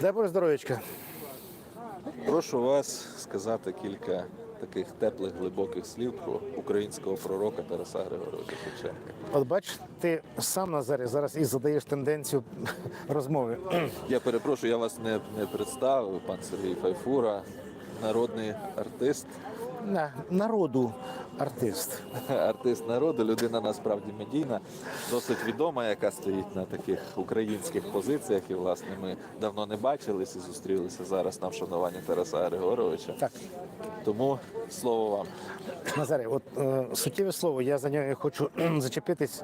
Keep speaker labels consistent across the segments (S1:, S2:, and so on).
S1: Дай Боже здоров'ячка.
S2: Прошу вас сказати кілька таких теплих, глибоких слів про українського пророка Тараса Григоровича Шевченка.
S1: От бач, ти сам Назарі зараз і задаєш тенденцію розмови.
S2: Я перепрошую, я вас не, не представив. Пан Сергій Файфура, народний артист,
S1: народу артист.
S2: артист народу, людина насправді медійна, досить відома, яка стоїть на таких українських позиціях. І власне ми давно не бачились і зустрілися зараз на вшануванні Тараса Григоровича.
S1: Так,
S2: Тому слово вам.
S1: Назарі, от е, суттєве слово, я за нього хочу зачепитись.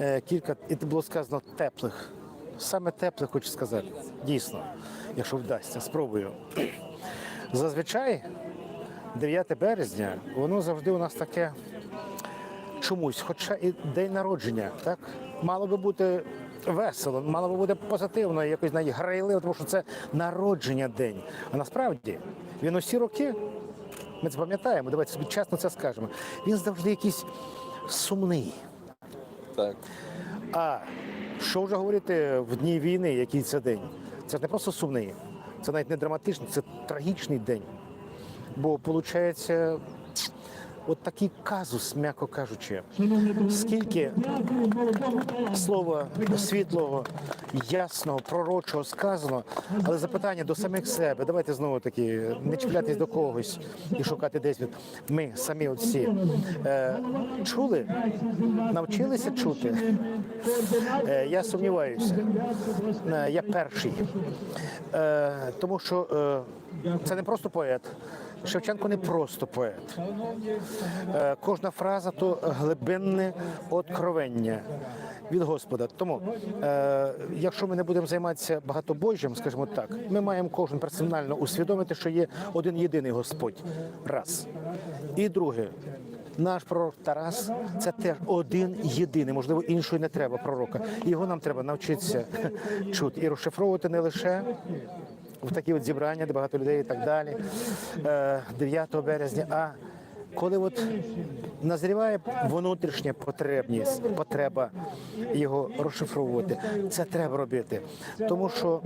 S1: Е, кілька, і це було сказано теплих. Саме теплих хочу сказати. Дійсно, якщо вдасться, спробую. Зазвичай 9 березня, воно завжди у нас таке чомусь, хоча і день народження, так? Мало би бути весело, мало би бути позитивно, якось навіть грайливо, тому що це народження день. А насправді він усі роки, ми це пам'ятаємо, давайте собі чесно це скажемо. Він завжди якийсь сумний.
S2: Так.
S1: А що вже говорити в дні війни, який це день? Це ж не просто сумний, це навіть не драматичний, це трагічний день. Бо виходить, от такий казус, м'яко кажучи, скільки слова світлого, ясного, пророчого сказано, але запитання до самих себе. Давайте знову таки не чіплятись до когось і шукати десь від. Ми самі от всі е, чули, навчилися чути. Е, я сумніваюся. Е, я перший. Е, тому що е, це не просто поет. Шевченко не просто поет. Е, Кожна фраза то глибинне откровення від Господа. Тому, е, якщо ми не будемо займатися багатобожжям, скажімо так, ми маємо кожен персонально усвідомити, що є один єдиний Господь. Раз. І друге. Наш пророк Тарас це теж один єдиний, можливо, іншої не треба пророка. Його нам треба навчитися чути і розшифровувати не лише в такі от зібрання, де багато людей і так далі, е, 9 березня. А коли от назріває внутрішня потребність, потреба його розшифровувати, це треба робити. Тому що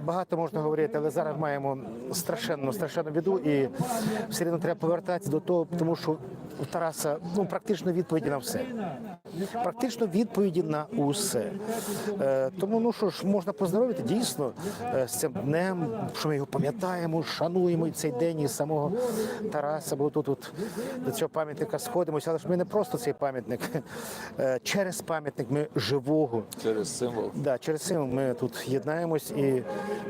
S1: багато можна говорити, але зараз маємо страшенну, страшенну біду, і все одно треба повертатися до того, тому що у Тараса ну практично відповіді на все. Практично відповіді на усе. Е, тому ну що ж, можна поздоровити дійсно е, з цим днем, що ми його пам'ятаємо, шануємо і цей день і самого Тараса, бо тут от, до цього пам'ятника сходимося, але ж ми не просто цей пам'ятник. Е, через пам'ятник ми живого.
S2: Через символ.
S1: Да, через це ми тут єднаємось і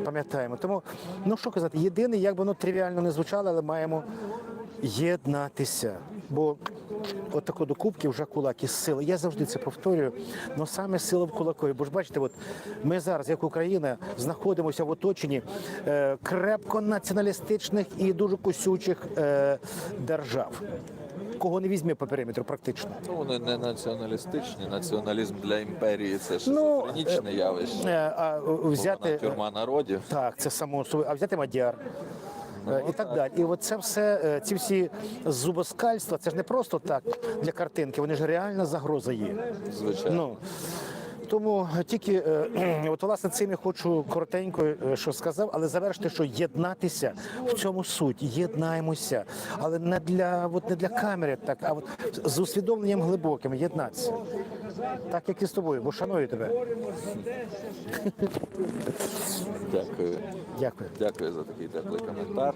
S1: пам'ятаємо. Тому, ну що казати, єдиний, як би воно тривіально не звучало, але маємо єднатися. Бо от тако до кубки вже кулак із сили. Я завжди це повторюю. але саме сила в кулакові. Бо ж бачите, от ми зараз, як Україна, знаходимося в оточенні е, крепко націоналістичних і дуже косючих е, держав. Кого не візьме по периметру, практично.
S2: Ну, вони не націоналістичні. Націоналізм для імперії це
S1: Ну,
S2: шизофренічне явище.
S1: Е, а взяти
S2: тюрма народів.
S1: Так, це само собою. А взяти мадяр. Е, І так далі. І от це все, е, ці всі зубоскальства, це ж не просто так для картинки, вони ж реальна загроза є.
S2: Звичайно.
S1: Ну, тому тільки е, от власне цим я хочу коротенько, що сказав, але завершити, що єднатися в цьому суть, єднаємося, але не для от не для камери, так а от з усвідомленням глибоким єднатися. Так як і з тобою, бо шаную тебе.
S2: Дякую.
S1: Дякую.
S2: Дякую за такий теплий коментар.